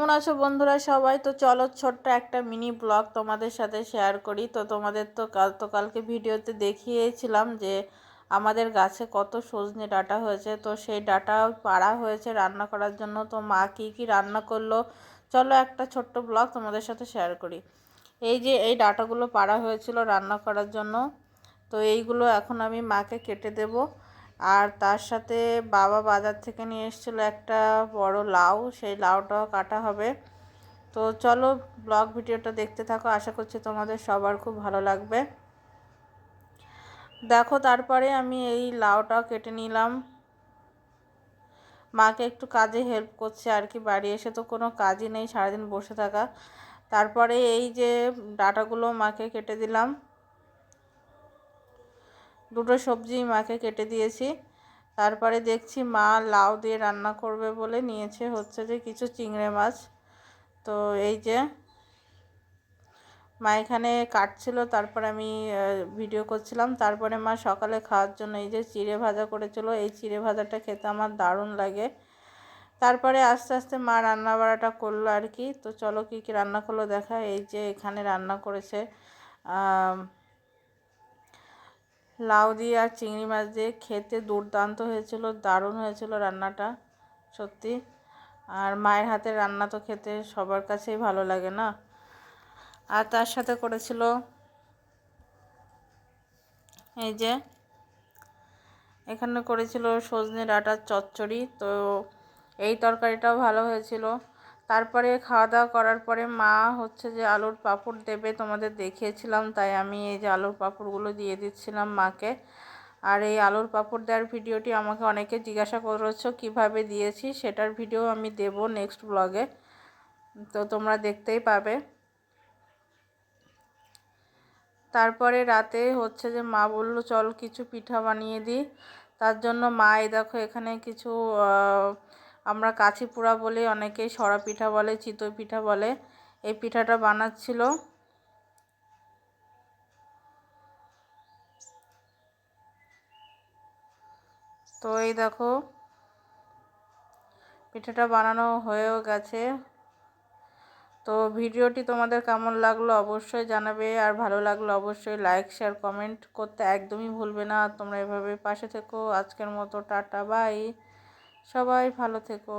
কেমন আছো বন্ধুরা সবাই তো চলো ছোট্ট একটা মিনি ব্লগ তোমাদের সাথে শেয়ার করি। তো তোমাদের তো কাল, তো কালকে ভিডিওতে দেখিয়েছিলাম যে আমাদের গাছে কত সজনে ডাটা হয়েছে। তো সেই ডাটা পাড়া হয়েছে রান্না করার জন্য। তো মা কী কী রান্না করল? চলো একটা ছোট্ট ব্লগ তোমাদের সাথে শেয়ার করি। এই যে এই ডাটাগুলো পাড়া হয়েছিল রান্না করার জন্য। তো এইগুলো এখন আমি মাকে কেটে দেবো। আর তার সাথে বাবা বাজার থেকে নিয়ে এসেছিল একটা বড় লাউ, সেই লাউটাও কাটা হবে। তো চলো ব্লগ ভিডিওটা দেখতে থাকো, আশা করছি তোমাদের সবার খুব ভালো লাগবে। দেখো তারপরে আমি এই লাউটাও কেটে নিলাম। মাকে একটু কাজে হেল্প করছে আর কি, বাড়ি এসে তো কোনো কাজই নেই, সারাদিন বসে থাকা। তারপরে এই যে ডাটাগুলো মাকে কেটে দিলাম। দুটো সবজি মাকে কেটে দিয়েছি। তারপরে দেখছি মা লাউ দিয়ে রান্না করবে বলে নিয়েছে হচ্ছে যে কিছু চিংড়ে মাছ। তো এই যে মা এখানে কাটছিল, তারপরে আমি ভিডিও করছিলাম। তারপরে মা সকালে খাওয়ার জন্য এই যে চিড়ে ভাজা করেছিল, এই চিড়ে ভাজাটা খেতে আমার দারুণ লাগে। তারপরে আস্তে আস্তে মা রান্না বাড়াটা করল আর কি। তো চলো কী কী রান্না করল দেখা, এই যে এখানে রান্না করেছে লাউ দিয়ে আর চিংড়ি মাছ দিয়ে খেতে দুর্দান্ত হয়েছিল, দারুণ হয়েছিল রান্নাটা, সত্যি। আর মায়ের হাতের রান্না তো খেতে সবার কাছেই ভালো লাগে না। আর তার সাথে করেছিল এই যে, এখানে করেছিল সজনে ডাটার চচ্চড়ি, তো এই তরকারিটাও ভালো হয়েছিল। তারপরে খাওয়া দাওয়া করার পরে মা হচ্ছে যে আলুর পাঁপড় দেবে, তোমাদের দেখিয়েছিলাম, তাই আমি এই যে আলুর পাঁপড়গুলো দিয়ে দিচ্ছিলাম মাকে। আর এই আলুর পাঁপড় দেওয়ার ভিডিওটি আমাকে অনেকে জিজ্ঞাসা করেছ, কীভাবে দিয়েছি সেটার ভিডিও আমি দেব নেক্সট ব্লগে। তো তোমরা দেখতেই পাবে। তারপরে রাতে হচ্ছে যে মা বলল, চল কিছু পিঠা বানিয়ে দিই। তার জন্য মা, এই দেখো এখানে কিছু আমরা কাছি পোড়া বলে, অনেকেই সরা পিঠা বলে, চিতই পিঠা বলে। এই পিঠাটা বানাচ্ছিল। তো এই দেখো, পিঠাটা বানানো হয়েও গেছে। তো ভিডিওটি তোমাদের কেমন লাগল অবশ্যই জানাবে, আর ভালো লাগল অবশ্যই লাইক, শেয়ার, কমেন্ট করতে একদমই ভুলবে না। তোমরা এভাবে পাশে থেকো। আজকের মতো টাটা, বাই। সবাই ভালো থেকো।